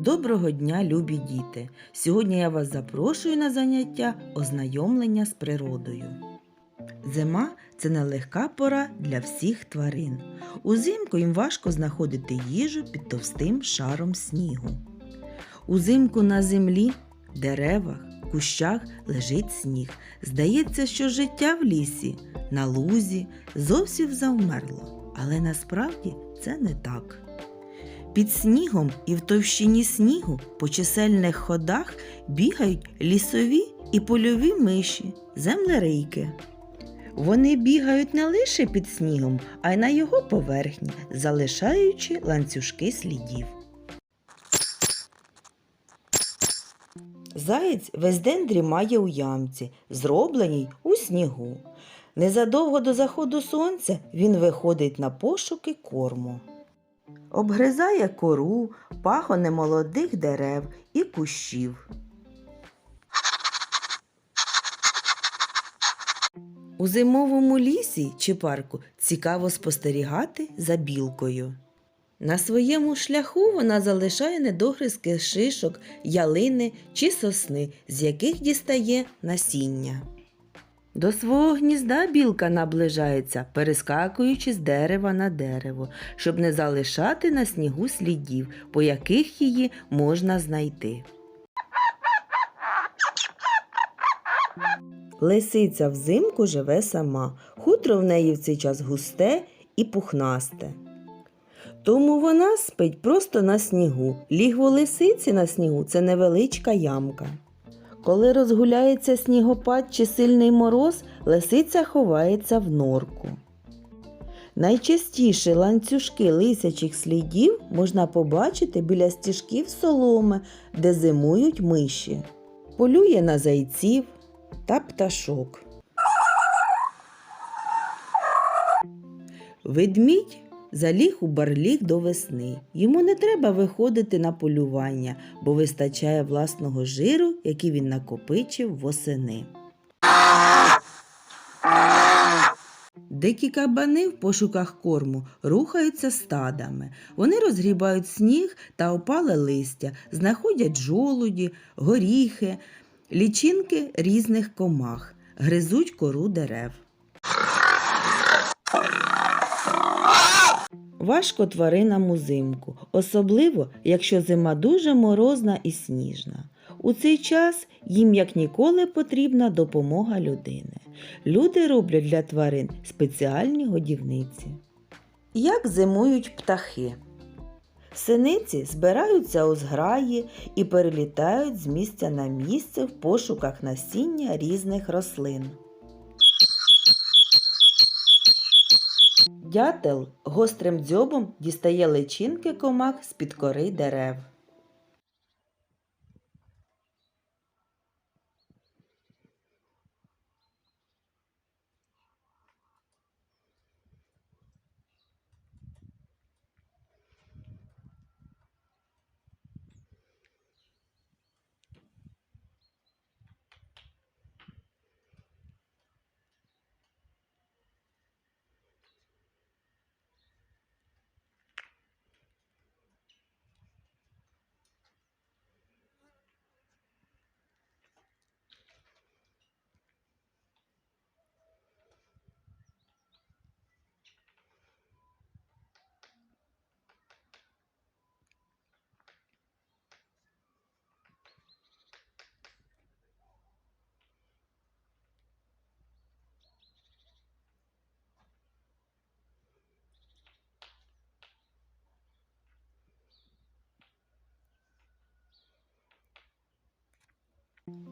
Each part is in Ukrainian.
Доброго дня, любі діти! Сьогодні я вас запрошую на заняття ознайомлення з природою. Зима це нелегка пора для всіх тварин. Узимку їм важко знаходити їжу під товстим шаром снігу. Узимку на землі, деревах, кущах лежить сніг. Здається, що життя в лісі, на лузі зовсім завмерло, але насправді це не так. Під снігом і в товщині снігу по чисельних ходах бігають лісові і польові миші, землерийки. Вони бігають не лише під снігом, а й на його поверхні, залишаючи ланцюжки слідів. Заєць весь день дрімає у ямці, зробленій у снігу. Незадовго до заходу сонця він виходить на пошуки корму. Обгризає кору, пагони молодих дерев і кущів. У зимовому лісі чи парку цікаво спостерігати за білкою. На своєму шляху вона залишає недогризки шишок, ялини чи сосни, з яких дістає насіння. До свого гнізда білка наближається, перескакуючи з дерева на дерево, щоб не залишати на снігу слідів, по яких її можна знайти. Лисиця взимку живе сама, хутро в неї в цей час густе і пухнасте. Тому вона спить просто на снігу. Лігво лисиці на снігу це невеличка ямка. Коли розгуляється снігопад чи сильний мороз, лисиця ховається в норку. Найчастіше ланцюжки лисячих слідів можна побачити біля стіжків соломи, де зимують миші. Полює на зайців та пташок. Ведмідь заліг у барліг до весни. Йому не треба виходити на полювання, бо вистачає власного жиру, який він накопичив восени. Дикі кабани в пошуках корму рухаються стадами. Вони розгрібають сніг та опале листя, знаходять жолуді, горіхи, лічинки різних комах, гризуть кору дерев. Важко тваринам узимку, особливо якщо зима дуже морозна і сніжна. У цей час їм як ніколи потрібна допомога людини. Люди роблять для тварин спеціальні годівниці. Як зимують птахи? Синиці збираються у зграї і перелітають з місця на місце в пошуках насіння різних рослин. Дятел гострим дзьобом дістає личинки комах з-під кори дерев.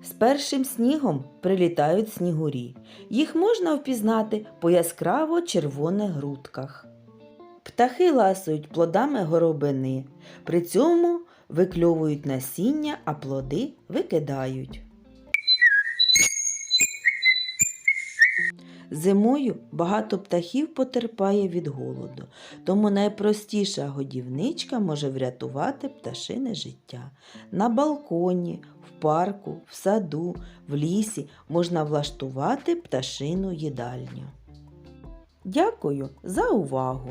З першим снігом прилітають снігурі. Їх можна впізнати по яскраво червоних грудках. Птахи ласують плодами горобини, при цьому викльовують насіння, а плоди викидають. Зимою багато птахів потерпає від голоду, тому найпростіша годівничка може врятувати пташине життя. На балконі, в парку, в саду, в лісі можна влаштувати пташину їдальню. Дякую за увагу!